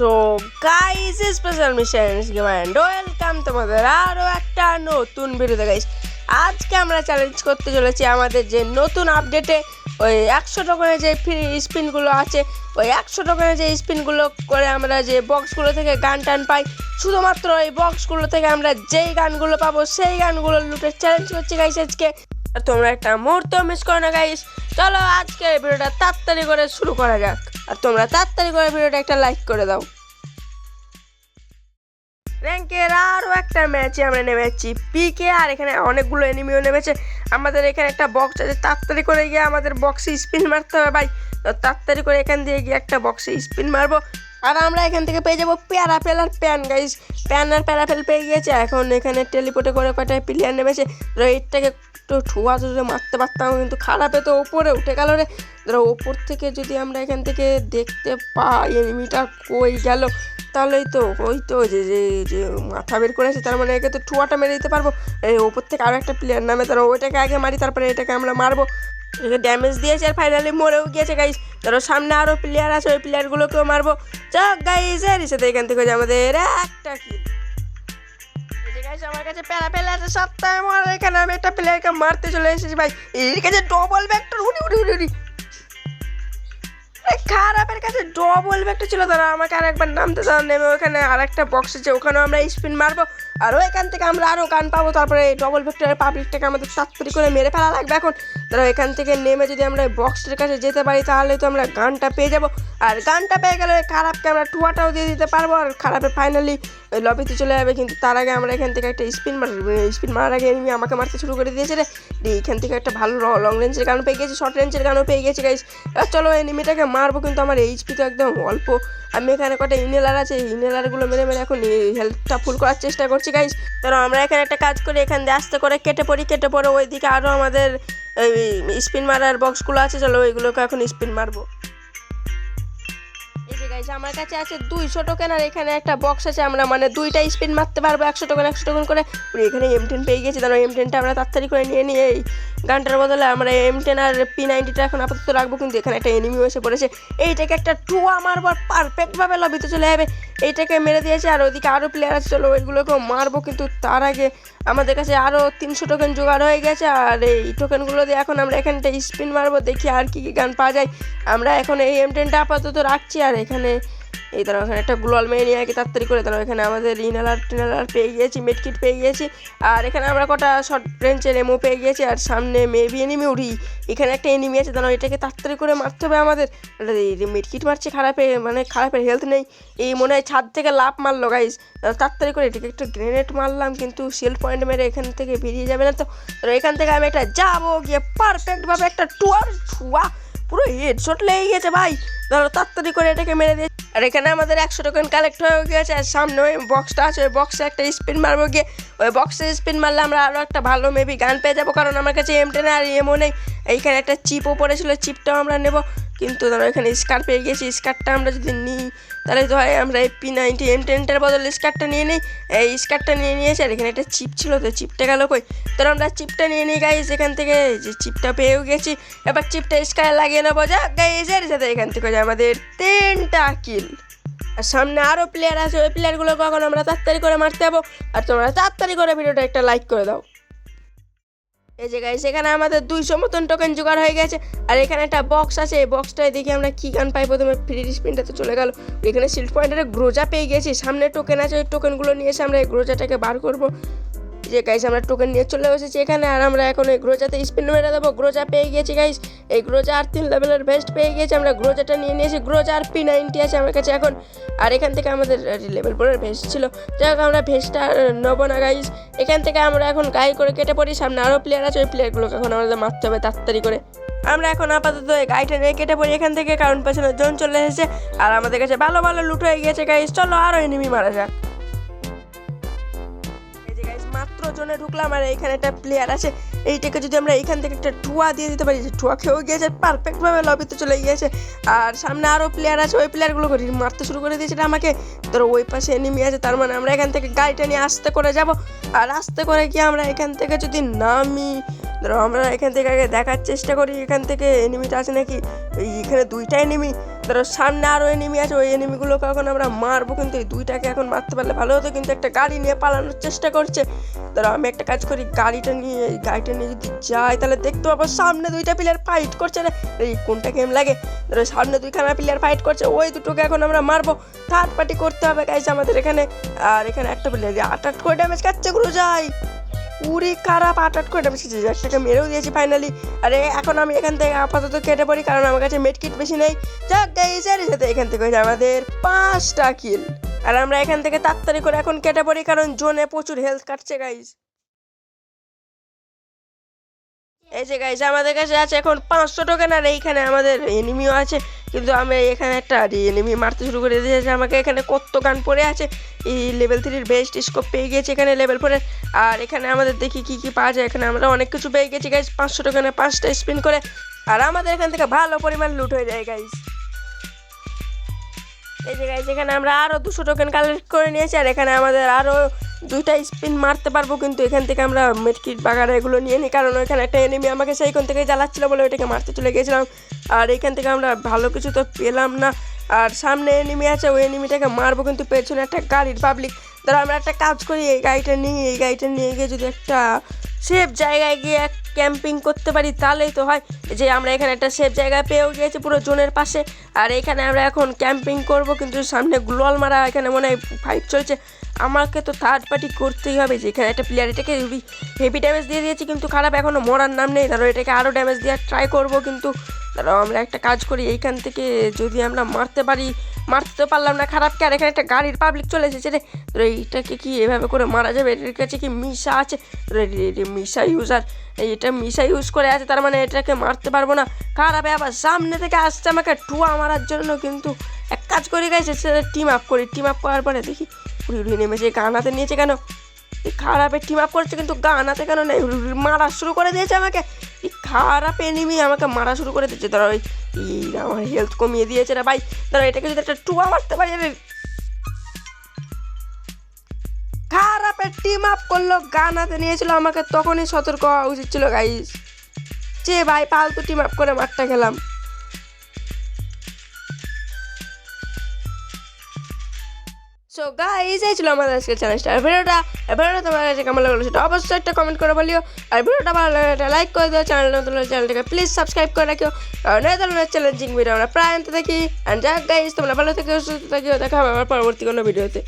So guys special mission and welcome তোমাদের আরও একটা নতুন ভিডিওতে গাইস আজকে আমরা চ্যালেঞ্জ করতে চলেছি আমাদের যে নতুন আপডেটে ওই একশো টোকনের যে ফ্রি স্পিনগুলো আছে, ওই একশো টোকনের যে স্পিনগুলো করে আমরা যে বক্সগুলো থেকে গান টান পাই, শুধুমাত্র ওই বক্সগুলো থেকে আমরা যেই গানগুলো পাবো, সেই গানগুলো লুটে চ্যালেঞ্জ করছি গাইস আজকে। তোমরা একটা মুহূর্ত মিস করো না গাইস চলো আজকে ভিডিওটা তাড়াতাড়ি করে শুরু করা যাক। তোমরা তাড়াতাড়ি করে ভিডিওটা একটা লাইক করে দাও। র্যাঙ্কের আরও একটা ম্যাচে আমরা নেমেছি পিকে আর এখানে অনেকগুলো এনিমিও নেমেছে। আমাদের এখানে একটা বক্স আছে, তাড়াতাড়ি করে গিয়ে আমাদের বক্সে স্পিন মারতে হবে ভাই। তো তাড়াতাড়ি করে এখান দিয়ে গিয়ে একটা বক্সে স্পিন মারবো। আর আমরা এখান থেকে পেয়ে যাব প্যারাপেল আর প্যান গাইস প্যান আর প্যারাপেল পেয়ে গিয়েছে। এখন এখানে টেলিপোর্টে করে কয়টা প্লেয়ার নেমেছে? ধরো এরটাকে একটু ঠুয়া যদি মারতে পারতাম, কিন্তু খারাপে তো ওপরে উঠে গেল রে। ধরো ওপর থেকে যদি আমরা এখান থেকে দেখতে পাই এনিমিটা কই গেল, তাহলেই তো, ওই তো যে যে যে মাথা বের করেছে তার মানে একে তো ঠুয়াটা মেরে দিতে পারব। এই ওপর থেকে আরও একটা প্লেয়ার নামে তারা ওইটাকে আগে মারি, তারপরে এটাকে আমরা মারবো। এটাকে ড্যামেজ দিয়েছে আর ফাইনালি মরেও গিয়েছে গাইস ধরো সামনে আরও প্লেয়ার আছে, ওই প্লেয়ারগুলোকেও মারবো। যাক গাইস এর সাথে এখান থেকে আমাদের একটা গাইস আমার কাছে প্যারা প্যারা আছে সপ্তাহে আমার এখানে। আমি একটা প্লেয়ারকে মারতে চলে এসেছি, ভাই। এর কাছে ডবল ব্যাগটা উড়ি উড়ি উড়ি উড়ি। খারাপের কাছে ডবল ব্যাগটা ছিল তারা আমাকে আর একবার নামতে দাও, নেমে ওখানে আর একটা বক্স আছে, ওখানেও আমরা স্পিন মারবো। আর এখান থেকে আমরা আরও গান পাবো, তারপরে ডবল ভেক্টরের পাবলিকটাকে আমাদের তাড়াতাড়ি করে মেরে ফেলা লাগবে এখন। ধরো এখান থেকে নেমে যদি আমরা বক্সের কাছে যেতে পারি, তাহলে তো আমরা গানটা পেয়ে যাব। আর গানটা পেয়ে গেলে খারাপকে আমরা টুয়াটাও দিয়ে দিতে পারব, আর খারাপের ফাইনালি লবিতে চলে যাবে, কিন্তু তার আগে আমরা এখান থেকে একটা স্পিন মার স্পিন মারার আগে এনিমি আমাকে মারতে শুরু করে দিয়েছে রে। এখান থেকে একটা ভালো লং রেঞ্জের গানও পেয়ে গেছি শর্ট রেঞ্জের গানও পেয়ে গেছি গাইস চলো এনিমিটাকে মারবো, কিন্তু আমার এইচপি তো একদম অল্প। আমি এখানে কটা ইনেলার আছে ইনেলারগুলো মেরে মেরে এখন হেলথটা ফুল করার চেষ্টা করছি গাইস ধরো আমরা এখানে একটা কাজ করি, এখান দিয়ে আস্তে করে কেটে পড়ি, কেটে পড়ে ওইদিকে আরও আমাদের স্পিন মারার বক্সগুলো আছে, চলো ওইগুলোকে এখন স্পিন মারবো। গাইস আমার কাছে আছে দুইশো টোকেন আর এখানে একটা বক্স আছে, আমরা মানে দুইটা স্পিন মারতে পারব, একশো টোকেন একশো টোকেন করে। এখানে এম টেন পেয়ে গেছি তারপর এম টেনটা আমরা তাড়াতাড়ি করে নিয়ে নিয়ে এই গানটার বদলে আমরা এম টেন আর পি নাইনটিটা এখন আপাতত রাখব, কিন্তু এখানে একটা এনিমিও এসে পড়েছে। এইটাকে একটা টুয়া মারবো আর পারফেক্টভাবে লবিতে চলে যাবে। এইটাকে মেরে দিয়েছে, আর ওইদিকে আরও প্লেয়ার আছে, চলো ওইগুলোকেও মারবো, কিন্তু তার আগে আমাদের কাছে আরও তিনশো টোকেন জোগাড় হয়ে গেছে, আর এই টোকেনগুলো দিয়ে এখন আমরা এখানটা স্পিন মারবো, দেখি আর কী কী গান পাওয়া যায়। আমরা এখন এই এম টেনটা আপাতত রাখছি, আর এখানে এই ধরো এখানে একটা গ্লোয়াল মেয়ে নিয়ে আগে তাড়াতাড়ি করে ধরো এখানে আমাদের ইনালার টিনালার পেয়ে গিয়েছি মেডকিট পেয়ে গিয়েছি। আর এখানে আমরা কটা শর্ট রেঞ্জের এমও পেয়ে গিয়েছি, আর সামনে মেবি এনিমি উড়ি। এখানে একটা এনিমি আছে ধরো এটাকে তাড়াতাড়ি করে মারতে হবে আমাদের। মেডকিট মারছে খারাপে মানে খারাপের হেলথ নেই। এই মনে হয় ছাদ থেকে লাভ মারলো গাইজ তাড়াতাড়ি করে এটাকে একটা গ্রেনেড মারলাম, কিন্তু সেল পয়েন্ট মেরে এখান থেকে বেরিয়ে যাবে না তো। এখান থেকে আমি একটা যাব, গিয়ে পারফেক্টভাবে একটা টুয়ার ঠুয়া পুরো হেডশট লেগে গেছে, ভাই। ধরো তাড়াতাড়ি করে এটাকে মেরে দিই আর এখানে আমাদের একশো টোকেন কালেক্ট হয়ে গেছে আর সামনে ওই বক্সটা আছে, ওই বক্সে একটা স্পিন মারবো গিয়ে। ওই বক্সে স্পিন মারলে আমরা আরও একটা ভালো মেবি গান পেয়ে যাব, কারণ আমার কাছে এম টেন আর এমও নেই। এইখানে একটা চিপও পড়েছিল চিপটাও আমরা নেব। কিন্তু ধরো এখানে স্কার পেয়ে গেছি স্কারটা আমরা যদি নিই তাহলে তো হয় আমরা এই পি নাইনটি এম টেনটার বদলে স্কারটা নিয়ে নিই। এই স্কারটা নিয়ে নিয়েছি, আর এখানে একটা চিপ ছিল তো চিপটা গেল কই? তো আমরা চিপটা নিয়ে নিই গাইজ এখান থেকে। যে চিপটা পেয়েও গেছি। এবার চিপটা স্কারে লাগিয়ে নেব, যা। গাইজের সাথে এখান থেকে আমাদের তিনটা কিল আর সামনে আরও প্লেয়ার আছে, ওই প্লেয়ারগুলো কখন আমরা তাড়াতাড়ি করে মারতে যাব? আর তোমরা তাড়াতাড়ি করে ভিডিওটা একটা লাইক করে দাও। এই জায়গায়, সেখানে আমাদের দুইশো মতন টোকেন জোগাড় হয়ে গেছে। আর এখানে একটা বক্স আছে, এই বক্সটায় দেখি আমরা কী গান পাই। প্রথমে ফ্রি স্পিনটা তো চলে গেল। এখানে শিল্ড পয়েন্টের গ্রোজা পেয়ে গেছি। সামনে টোকেন আছে, ওই টোকেনগুলো নিয়ে এসে আমরা এই গ্রোজাটাকে বার করব। যে গাইস আমরা টোকেন নিয়ে চলে এসেছি এখানে, আর আমরা এখন এই গ্রোজাতে স্পিন মেরে দেবো। গ্রোজা পেয়ে গেছি গাইস এই গ্রোজা আর তিন লেভেলের ভেস্ট পেয়ে গেছি আমরা গ্রোজাটা নিয়ে নিয়েছি। গ্রোজা আর পি নাইনটি আছে আমার কাছে এখন। আর এখান থেকে আমাদের লেভেল ফোরের ভেস্ট ছিল। যাই হোক, আমরা ভেস্টটা নেব না গাইস এখান থেকে আমরা এখন গাই করে কেটে পড়ি। সামনে আরও প্লেয়ার আছে। ওই প্লেয়ারগুলোকে এখন আমাদের মারতে হবে তাড়াতাড়ি করে। আমরা এখন আপাতত গাড়িটা নিয়ে কেটে পড়ি এখান থেকে। কারণ পেছনে জন চলে এসেছে। আর আমাদের কাছে ভালো ভালো লুট হয়ে গেছে গাইস চলো আরও এনিমি মারা যাক। জোনে ঢুকলাম আর এখানে একটা প্লেয়ার আছে। এইটাকে যদি আমরা এইখান থেকে একটা ঠুয়া দিয়ে দিতে পারি, যে ঠুয়া খেয়েও গিয়েছে পারফেক্টভাবে লবিতে চলে গিয়েছে। আর সামনে আরও প্লেয়ার আছে, ওই প্লেয়ারগুলো মারতে শুরু করে দিয়েছে আমাকে। ধরো ওই পাশে এনিমি আছে, তার মানে আমরা এখান থেকে গাড়িটা নিয়ে আসতে করে যাব। আর আসতে করে গিয়ে আমরা এখান থেকে যদি নামি ধরো আমরা এখান থেকে আগে দেখার চেষ্টা করি, এখান থেকে এনিমিটা আছে নাকি? এখানে দুইটা এনিমি ধরো সামনে আরও এনিমি আছে, ওই এনিমিগুলোকে এখন আমরা মারবো কিন্তু এই দুইটাকে এখন মারতে পারলে ভালো হতো কিন্তু একটা গাড়ি নিয়ে পালানোর চেষ্টা করছে। ধরো আমি একটা কাজ করি, গাড়িটা নিয়ে, এই গাড়িটা নিয়ে যদি যাই তাহলে দেখতে পাবো সামনে দুইটা প্লেয়ার ফাইট করছে না। এই কোনটা গেম লাগে? ধরো সামনে দুইখানা প্লেয়ার ফাইট করছে, ওই দুটোকে এখন আমরা মারবো। থার্ড পার্টি করতে হবে গাইছে আমাদের এখানে। আর এখানে একটা প্লেয়ার আট আট করে ড্যামেজ খাচ্ছে গুলো যাই। উড়ি খারাপ আট আট করে খাচ্ছে একটাকে মেরেও দিয়েছি ফাইনালি আরে, এখন আমি এখান থেকে আপাতত কেটে পড়ি, কারণ আমার কাছে মেড কিট বেশি নেই। যাক গাইছে এর সাথে এখান থেকে হয়েছে আমাদের পাঁচটা কিল আর আমরা এখান থেকে তাড়াতাড়ি করে এখন কেটে পড়ি, কারণ জোনে প্রচুর হেলথ কাটছে গাইজ এই যে গাইজ আমাদের কাছে আছে এখন পাঁচশো টোকেন আর এইখানে আমাদের এনিমিও আছে। কিন্তু আমি এখানে একটা এনিমি মারতে শুরু করে দিয়েছে। আমাকে এখানে কত গান পড়ে আছে? এই লেভেল থ্রির বেস্ট স্কোপ পেয়ে গেছি এখানে লেভেল ফোরের আর এখানে আমাদের দেখি কি কি পাওয়া যায়। এখানে আমরা অনেক কিছু পেয়ে গেছি গাইজ পাঁচশো টোকেনে পাঁচটা স্পিন করে। আর আমাদের এখান থেকে ভালো পরিমাণ লুট হয়ে যায় গাইজ এই যে গাইজ এখানে আমরা আরও দুশো টোকেন কালেক্ট করে নিয়েছি। আর এখানে আমাদের আরও দুইটা স্পিন মারতে পারব কিন্তু এখান থেকে আমরা মেটকিট বাগারা এগুলো নিয়ে নিই। কারণ ওইখানে একটা এনিমি আমাকে সেইখান থেকে জ্বালাচ্ছিলো বলে ওইটাকে মারতে চলে গেছিলাম আর এখান থেকে আমরা ভালো কিছু তো পেলাম না। আর সামনে এনিমি আছে, ওই এনিমিটাকে মারবো কিন্তু পেছনে একটা গাড়ির পাবলিক ধরো আমরা একটা কাজ করি, এই গাড়িটা নিয়ে এই গাড়িটা নিয়ে গিয়ে যদি একটা সেফ জায়গায় গিয়ে ক্যাম্পিং করতে পারি, তাহলেই তো হয়। যে আমরা এখানে একটা সেফ জায়গা পেয়েও গিয়েছি পুরো জোনের পাশে। আর এখানে আমরা এখন ক্যাম্পিং করব, কিন্তু সামনে গ্লোয়াল মারা এখানে মনে হয় ফাইট চলছে। আমাকে তো থার্ড পার্টি করতেই হবে, যে এখানে একটা প্লেয়ার এটাকে হেভি ড্যামেজ দিয়ে দিয়েছি, কিন্তু খারাপ এখনও মরার নাম নেই। ধরো এটাকে আরও ড্যামেজ দেওয়ার ট্রাই করব, কিন্তু ধরো আমরা একটা কাজ করি, এইখান থেকে যদি আমরা মারতে পারি মারতে তো পারলাম না খারাপকে আর এখানে একটা গাড়ির পাবলিক চলে এসেছে রে? এইটাকে কি এভাবে করে মারা যাবে? এটার কাছে কি মিশা আছে? মিশা ইউজার এটা মিশা ইউজ করে আছে, তার মানে এটাকে মারতে পারব না। খারাপ আবার সামনে থেকে আসছে আমাকে টুয়া মারার জন্য কিন্তু। এক কাজ করে গেছে সেটা টিম আপ করি টিম আপ করার পরে দেখি উড়ি উড়ি নেমেছে গানাতে নিয়েছে কেন? এই খারাপে টিম আপ করছে কিন্তু গান হাতে কেন নেই? মারা শুরু করে দিয়েছে আমাকে। খারাপ এনিমি আমাকে মারা শুরু করে দিচ্ছে। ধরো এই আমার হেলথ কমিয়ে দিয়েছে রে ভাই। ধরো এটাকে যদি একটা টুয়া মারতে পারি রে খারাপের টিম আপ করল গানাতে নিয়েছিল, আমাকে তখনই সতর্ক হওয়া উচিত ছিল গাইস যে ভাই ফালতু টিম আপ করে মারটা খেলাম। সো গাইজ এই ছিল আমাদের আজকের চ্যানেলটা আর ভিডিওটা। ভিডিওটা তোমার কাছে কেমন লাগল সেটা অবশ্যই একটা কমেন্ট করে বলিও। আর ভিডিওটা ভালো লাগলে একটা লাইক করে দিও। চ্যানেল নতুন চ্যানেলটাকে প্লিজ সাবস্ক্রাইব করে রাখিও। কারণ এই ধরনের চ্যালেঞ্জিং ভিডিও আমরা প্রায় আনতে থাকি। অ্যান্ড যাক গাইজ তোমরা ভালো থেকে, সুস্থ থাকিও দেখা হবে আমার পরবর্তী কোনো ভিডিওতে